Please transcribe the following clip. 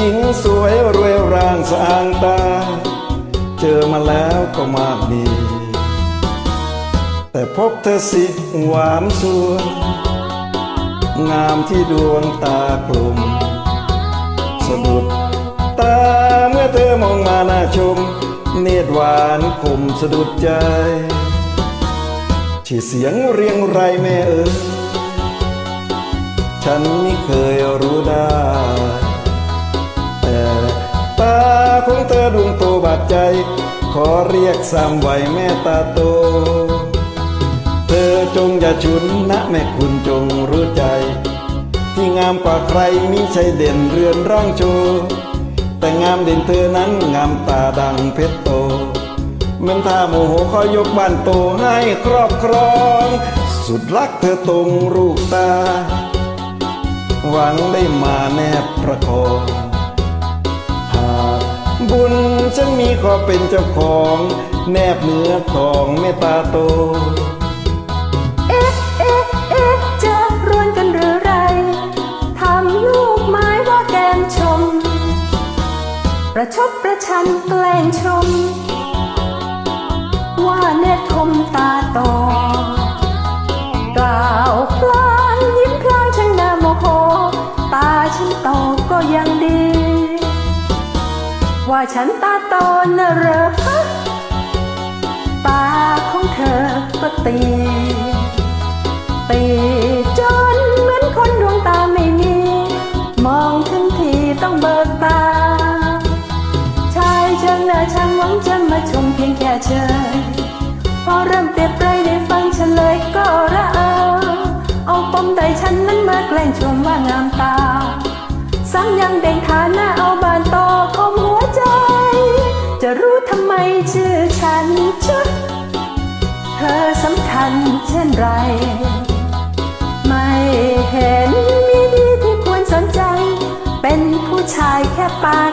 หญิงสวยรวยร่างสางตา เจอมาแล้วก็มากมี แต่พบเธอสิหวานสวย งามที่ดวงตากลมสะดุดตาเมื่อเธอมองมาหน้าชม เนตรหวานคมสะดุดใจชื่อเสียงเรียงไรแม่เอ๋ยฉันไม่เคยรู้ได้าดใจ ขอเรียกสามไหวแม่ตาโต เธอจงอย่าฉุนนะแม่คุณจงรู้ใจ ที่งามกว่าใครมิใช่เด่นเรือนร่างโชว์แต่งามเด่นเธอนั้นงามตาดังเพชรโตเมือนท่าโมโหขอยกบ้านโตให้ครอบครอง สุดรักเธอตรงรูปตา หวังได้มาแนบประคอง ฉันมีขอเป็นเจ้าของ แนบเนื้อของเมตตาโต เอ๊ะเอ๊ะเอ๊ะจะรวนกันหรือไร ทำลูกไม้ว่าแกมชม ประชดประชันแกล้งชม ว่าเนตคมตาโต ว่าฉันตาโตนะเหรอตาของเธอก็ตีตีจนเหมือนคนดวงตาไม่มี มองทันทีต้องเบิกตา ชายเชิงหน้าช่างหวังจะมาชมเพียงแค่เชยพอเริ่มเปรียบเปรได้ฟังฉันเลยก็ระเออเอาปมใดฉันนั้นมาแกล้งชมว่างามตาซ้ำยังเด่งฐานะเอาบานโตำคัญเช่นไร ไม่เห็นมีดีที่ควรสนใจ เป็นผู้ชายแค่ปาก